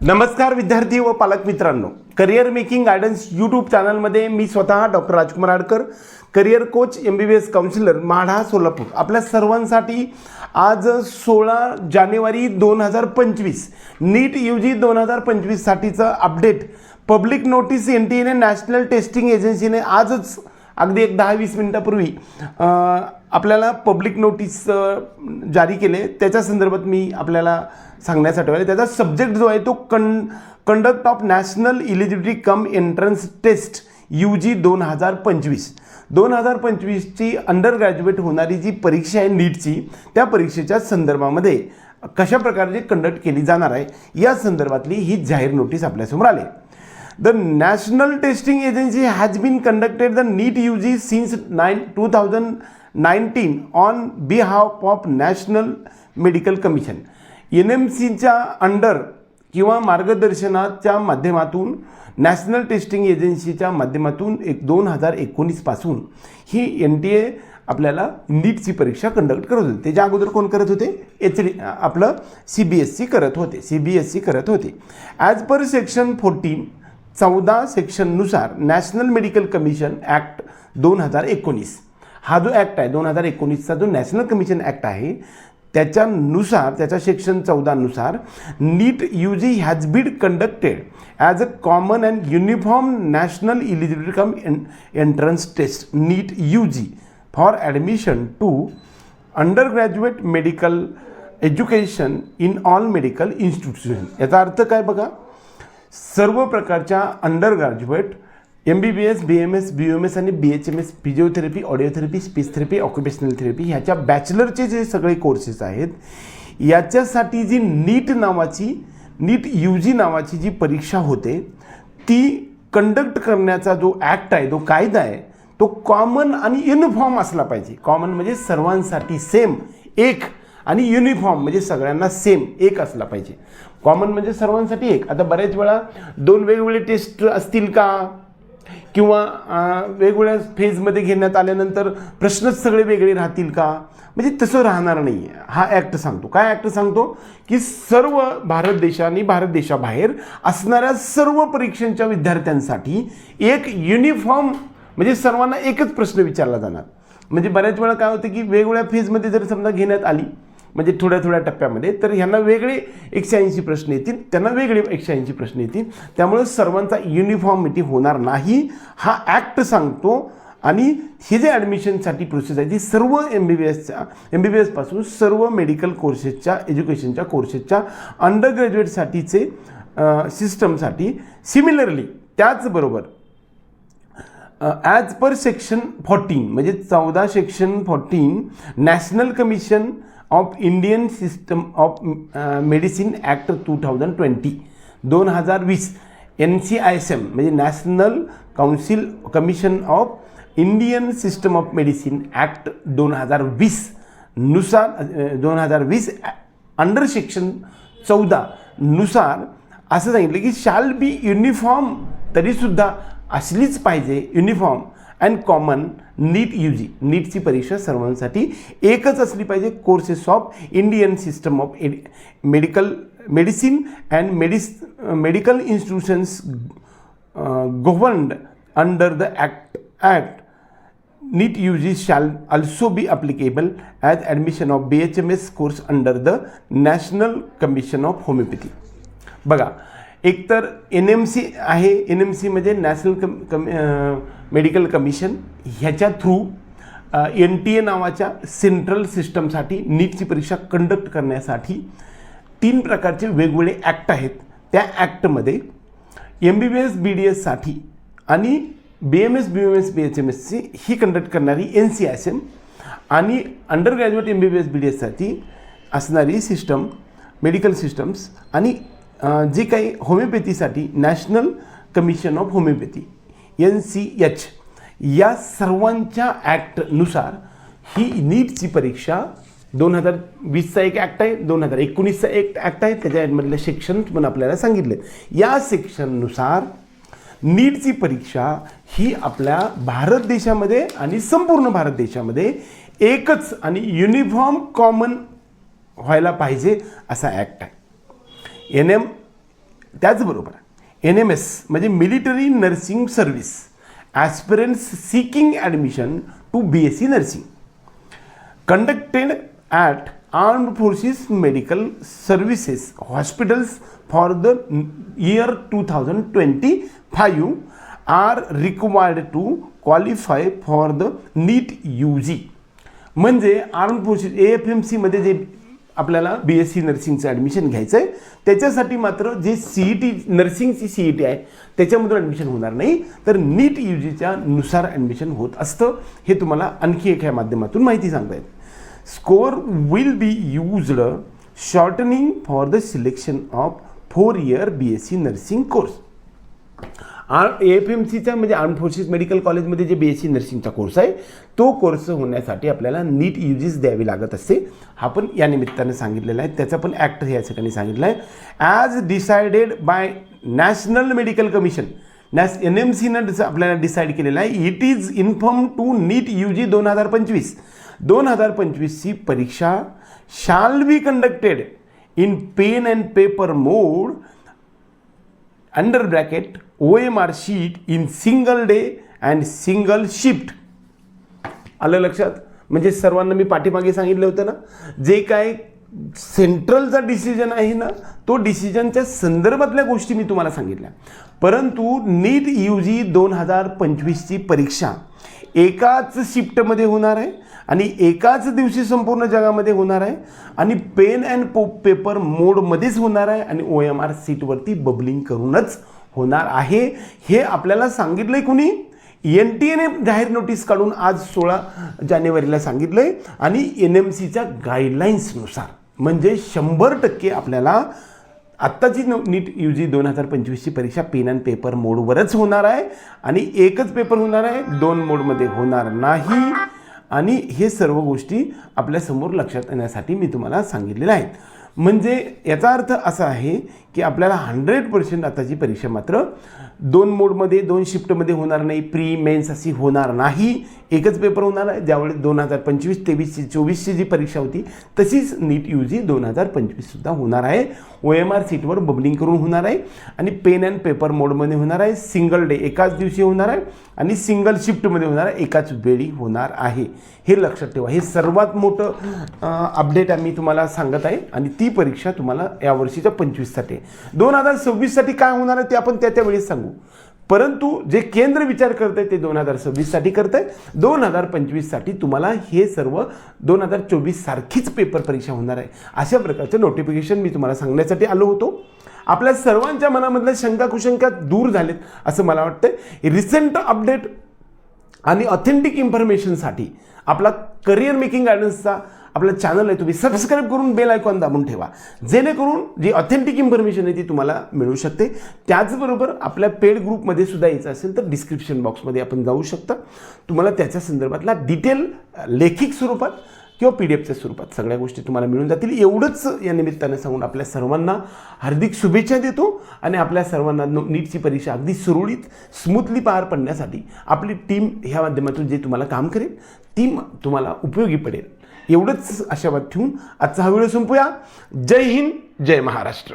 नमस्कार विद्यार्थी व पालक मित्रांनो. करिअर मेकिंग गायडन्स यूट्यूब चॅनलमध्ये मी स्वतः doctor Rajkumar Adkar career coach M B B S counsellor Madha Solapur. आपल्या सर्वांसाठी आज सोळा जानेवारी दोन हजार पंचवीस नीट यू जी दोन हजार पंचवीससाठीचं update public notice N T एने नॅशनल टेस्टिंग एजन्सीने आजच अगदी एक दहा वीस मिनटापूर्वी आपल्याला पब्लिक नोटीस जारी केले. त्याच्या संदर्भात मी आपल्याला सांगण्यासाठी आले त्याचा सब्जेक्ट जो आहे तो कं conduct of national eligibility cum entrance test U G दोन हजार पंचवीस. दोन हजार पंचवीसची अंडर ग्रॅज्युएट होणारी जी परीक्षा आहे नीटची त्या परीक्षेच्या संदर्भामध्ये कशा प्रकारची कंडक्ट केली जाणार आहे या संदर्भातली ही जाहीर नोटीस आपल्यासमोर आली The National Testing Agency has been conducted the NEET UG since thousand 2019 on behalf of National medical commission N M सीच्या अंडर किंवा मार्गदर्शनाच्या माध्यमातून नॅशनल टेस्टिंग एजन्सीच्या माध्यमातून एक दोन हजार एकोणीसपासून ही एन टी ए आपल्याला नीटची परीक्षा कंडक्ट करत होते. त्याच्या अगोदर कोण करत होते? एच डी आपलं सी बी एस सी करत होते. सी बी एस सी करत होते. ॲज पर सेक्शन फोर्टीन चौदा सेक्शननुसार नॅशनल मेडिकल कमिशन ॲक्ट दोन हजार एकोणीस. हा जो ॲक्ट आहे दोन हजार एकोणीसचा जो नॅशनल कमिशन ॲक्ट आहे त्याच्यानुसार त्याच्या section चौदानुसार NEET U G has been conducted as a common and uniform national eligibility cum entrance test NEET U G for admission to under graduate medical education in all medical institution. याचा अर्थ काय बघा? सर्व प्रकारच्या under graduate M B B S B M S B M S आणि B H M S physiotherapy audiotherapy speech therapy occupational therapy ह्याच्या बॅचलरचे जे सगळे कोर्सेस आहेत याच्यासाठी जी नीट नावाची नीट यू जी नावाची जी परीक्षा होते ती कंडक्ट करण्याचा जो ॲक्ट आहे जो कायदा आहे तो कॉमन आणि युनिफॉर्म असला पाहिजे. कॉमन म्हणजे सर्वांसाठी सेम एक. आणि युनिफॉर्म म्हणजे सगळ्यांना सेम एक असला पाहिजे. कॉमन म्हणजे सर्वांसाठी एक. आता बऱ्याच वेळा दोन वेगवेगळे टेस्ट असतील का? किंवा वेगवेगळ्या फेजमध्ये घेण्यात आल्यानंतर प्रश्नच सगळे वेगळे राहतील का? म्हणजे तसं राहणार नाही आहे हा ॲक्ट सांगतो. काय ॲक्ट सांगतो? की सर्व भारत देशाने भारत देशाबाहेर असणाऱ्या सर्व परीक्षांच्या विद्यार्थ्यांसाठी एक युनिफॉर्म म्हणजे सर्वांना एकच प्रश्न विचारला जाणार. म्हणजे बऱ्याच वेळा काय होतं की वेगवेगळ्या फेजमध्ये जर समजा घेण्यात आली म्हणजे थोड्या थोड्या टप्प्यामध्ये तर ह्यांना वेगळे एकशे ऐंशी प्रश्न येतील त्यांना वेगळे एकशे ऐंशी प्रश्न येतील. त्यामुळे सर्वांचा युनिफॉर्मिटी होणार नाही. हा ॲक्ट सांगतो आणि हे जे ॲडमिशनसाठी प्रोसेस आहे ती सर्व एम बी बी एसच्या एम बी बी एसपासून सर्व मेडिकल कोर्सेसच्या एज्युकेशनच्या कोर्सेसच्या अंडर ग्रॅज्युएटसाठीचे सिस्टमसाठी सिमिलरली त्याचबरोबर ॲज पर सेक्शन फॉर्टीन म्हणजे चौदा section fourteen national commission of Indian system of medicine act two thousand twenty दोन हजार वीस N C I S M म्हणजे national council commission of Indian system of medicine act दोन हजार वीसनुसार दोन हजार वीस अंडर सेक्शन चौदा नुसार असं सांगितलं की शाल बी युनिफॉर्म तरीसुद्धा असलीच पाहिजे uniform and common NEET U G नीटची परीक्षा सर्वांसाठी एकच असली पाहिजे. Courses of Indian system of add medical medicine and मेडिस medical institutions governed under the act act NEET U G shall also be applicable as admission of B H M S course under the national commission of homeopathy बघा एकतर N M C आहे N M C म्हणजे national कम कमी medical commission ह्याच्या through N T A नावाच्या central सिस्टमसाठी नीटची परीक्षा कंडक्ट करण्यासाठी तीन प्रकारचे वेगवेगळे ॲक्ट आहेत. त्या ॲक्टमध्ये M B B S B D एससाठी आणि B M S B M S B H M S C ही कंडक्ट करणारी एन सी एस एम आणि under graduate M B B S B D एससाठी असणारी system medical systems आणि जी काही होमिओपॅथीसाठी national commission of homeopathy N C H या सर्वांच्या ॲक्टनुसार ही नीटची परीक्षा दोन हजार वीसचा एक ॲक्ट आहे दोन हजार एकोणीसचा एक ॲक्ट आहे त्याच्यामधले सेक्शन पण आपल्याला सांगितले. या सेक्शननुसार नीटची परीक्षा ही आपल्या भारत देशामध्ये आणि संपूर्ण भारत देशामध्ये एकच आणि युनिफॉर्म कॉमन व्हायला पाहिजे असा ॲक्ट आहे. एन एम त्याचबरोबर एन एम एस म्हणजे military nursing service aspirants seeking admission to B S C nursing conducted at armed forces medical services hospitals for the year two thousand twenty five are required to qualify for the NEET U G म्हणजे arm forces A F M सीमध्ये जे आपल्याला B S C नर्सिंगचं admission घ्यायचं आहे त्याच्यासाठी मात्र जे सी ई टी नर्सिंगची सी ई टी आहे त्याच्यामधून ॲडमिशन होणार नाही. तर नीट यू जीच्या नुसार ॲडमिशन होत असतं. हे तुम्हाला आणखी एका माध्यमातून माहिती सांगता येत score will be used shortening for the selection of four year B S C nursing course A F M सीचा म्हणजे आर्म फोर्सेस मेडिकल कॉलेजमध्ये जे बी एस सी नर्सिंगचा कोर्स आहे तो कोर्स होण्यासाठी आपल्याला नीट यू जीच द्यावी लागत असते. हा पण या निमित्तानं सांगितलेला आहे. त्याचा पण ॲक्ट या ठिकाणी सांगितला आहे. As decided by national medical commission नॅस N M सीनं आपल्याला डिसाईड केलेलं आहे it is inform to NEET U G दोन हजार पंचवीस. दोन हजार पंचवीसची परीक्षा shall be conducted in pen and paper mode under bracket O M R sheet in single day and single shift आलं लक्षात? म्हणजे सर्वांना मी पाठीमागे सांगितलं होतं ना जे काय सेंट्रलचा डिसिजन आहे ना तो डिसिजनच्या संदर्भातल्या गोष्टी मी तुम्हाला सांगितल्या. परंतु नीट यू जी दोन हजार पंचवीसची परीक्षा एकाच शिफ्टमध्ये होणार आहे आणि एकाच दिवशी संपूर्ण जगामध्ये होणार आहे आणि पेन अँड पो पेपर मोडमध्येच होणार आहे आणि ओ एम आर सीटवरती बबलिंग करूनच होणार आहे हे आपल्याला सांगितलं आहे कुणी एन टी एने जाहीर नोटीस काढून आज सोळा जानेवारीला सांगितलं आहे आणि एन एम सीच्या गाईडलाईन्सनुसार म्हणजे शंभर टक्के आपल्याला आत्ताची न नीट यू जी दोन हजार पंचवीसची परीक्षा पेन अँड पेपर मोडवरच होणार आहे आणि एकच पेपर होणार आहे दोन मोडमध्ये होणार नाही. आणि हे सर्व गोष्टी आपल्यासमोर लक्षात येण्यासाठी मी तुम्हाला सांगितलेल्या आहेत. म्हणजे याचा अर्थ असा आहे की आपल्याला हंड्रेड पर्सेंट आताची परीक्षा मात्र दोन मोडमध्ये दोन शिफ्टमध्ये होणार नाही. प्री मेन्स अशी होणार नाही. एकच पेपर होणार आहे ज्यावेळेस दोन हजार पंचवीस तेवीसची चोवीसची जी परीक्षा होती तशीच नीट यू जी दोन हजार पंचवीससुद्धा होणार आहे. ओ एम आर सीटवर बबलिंग करून होणार आहे. आणि पेन अँड पेपर मोडमध्ये होणार आहे. सिंगल डे एकाच दिवशी होणार आहे. आणि सिंगल शिफ्टमध्ये होणार आहे. एकाच वेळी होणार आहे. हे लक्षात ठेवा. हे सर्वात मोठं अपडेट आम्ही तुम्हाला सांगत आहे. आणि ती परीक्षा तुम्हाला यावर्षीच्या पंचवीससाठी आहे. दोन हजार सव्वीससाठी काय होणार आहे ते आपण त्या त्यावेळेस सांगू. परंतु जे केंद्र विचार करत आहे ते दोन हजार सव्वीससाठी करत आहे दोन हजार पंचवीससाठी तुम्हाला हे सर्व दोन हजार चोवीस सारखीच पेपर परीक्षा होणार आहे. अशा प्रकारचं नोटिफिकेशन मी तुम्हाला सांगण्यासाठी आलो होतो. आपल्या सर्वांच्या मनामधल्या शंका कुशंका दूर झालेत असं मला वाटतं रिसेंट अपडेट आणि ऑथेंटिक इन्फॉर्मेशनसाठी आपला करिअर मेकिंग गायडन्सचा आपलं चॅनल आहे तुम्ही सबस्क्राईब करून बेल आयकॉन दाबून ठेवा. जेणेकरून जी ऑथेंटिक इन्फॉर्मेशन आहे ती तुम्हाला मिळू शकते. त्याचबरोबर आपल्या पेड ग्रुपमध्ये सुद्धा यायचं असेल तर डिस्क्रिप्शन बॉक्समध्ये आपण जाऊ शकता. तुम्हाला त्याच्या संदर्भातला डिटेल लेखिक स्वरूपात किंवा पी डी एफच्या स्वरूपात सगळ्या गोष्टी तुम्हाला मिळून जातील. एवढंच या निमित्तानं सांगून आपल्या सर्वांना हार्दिक शुभेच्छा देतो आणि आपल्या सर्वांना नो नीटची परीक्षा अगदी सुरळीत स्मूथली पार पडण्यासाठी आपली टीम ह्या माध्यमातून जे तुम्हाला काम करेल ती तुम्हाला उपयोगी पडेल. एवढंच आशावाद ठेवून आजचा हा व्हिडिओ संपूया. जय हिंद जय महाराष्ट्र.